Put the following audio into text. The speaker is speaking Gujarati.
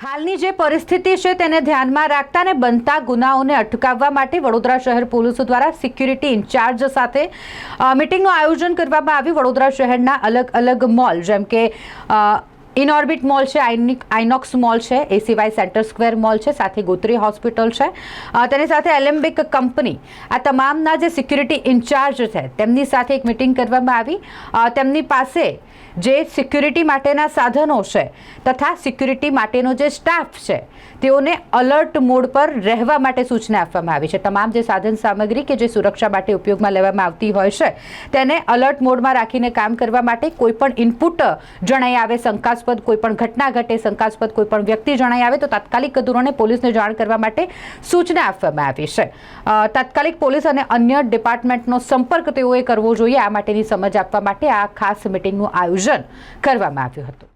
હાલની જે પરિસ્થિતિ છે તેને ધ્યાનમાં રાખતા અને બનતા ગુનાઓને અટકાવવા માટે વડોદરા શહેર પોલીસ દ્વારા સિક્યુરિટી ઇન્ચાર્જ સાથે મિટિંગનું આયોજન કરવામાં આવ્યું. વડોદરા શહેરના અલગ અલગ મોલ જેમ કે ઇનઓર્બિટ મોલ છે આઇનિક આઇનોક્સ મોલ છે એ સિવાય સેન્ટર સ્ક્વેર મોલ છે, સાથે ગોત્રી હોસ્પિટલ છે. તેની સાથે એલેમ્બિક કંપની, આ તમામના જે સિક્યુરિટી ઇન્ચાર્જ છે, તેમની સાથે એક મિટિંગ કરવામાં આવી. તેમની પાસે જે સિક્યુરિટી માટેના સાધનો છે, તથા સિક્યુરિટી માટેનો જે સ્ટાફ છે, તેઓને અલર્ટ મોડ પર રહેવા માટે સૂચના આપવામાં આવી છે. તમામ જે સાધન સામગ્રી કે જે સુરક્ષા માટે ઉપયોગમાં લેવામાં આવતી હોય છે, તેને અલર્ટ મોડમાં રાખીને કામ કરવા માટે કોઈપણ ઇનપુટ જણાઈ આવે, શંકાસ્પદ કોઈ પણ ઘટના ઘટે, શંકાસ્પદ કોઈ પણ વ્યક્તિ જણાઈ આવે, તો તાત્કાલિક ધોરણે પોલીસને જાણ કરવા માટે સૂચના આપવામાં આવી છે. તાત્કાલિક પોલીસ અને અન્ય ડિપાર્ટમેન્ટનો સંપર્ક તેઓએ કરવો જોઈએ. આ માટેની સમજ આપવા માટે આ ખાસ મિટિંગનું આયોજન કરવામાં આવ્યું હતું.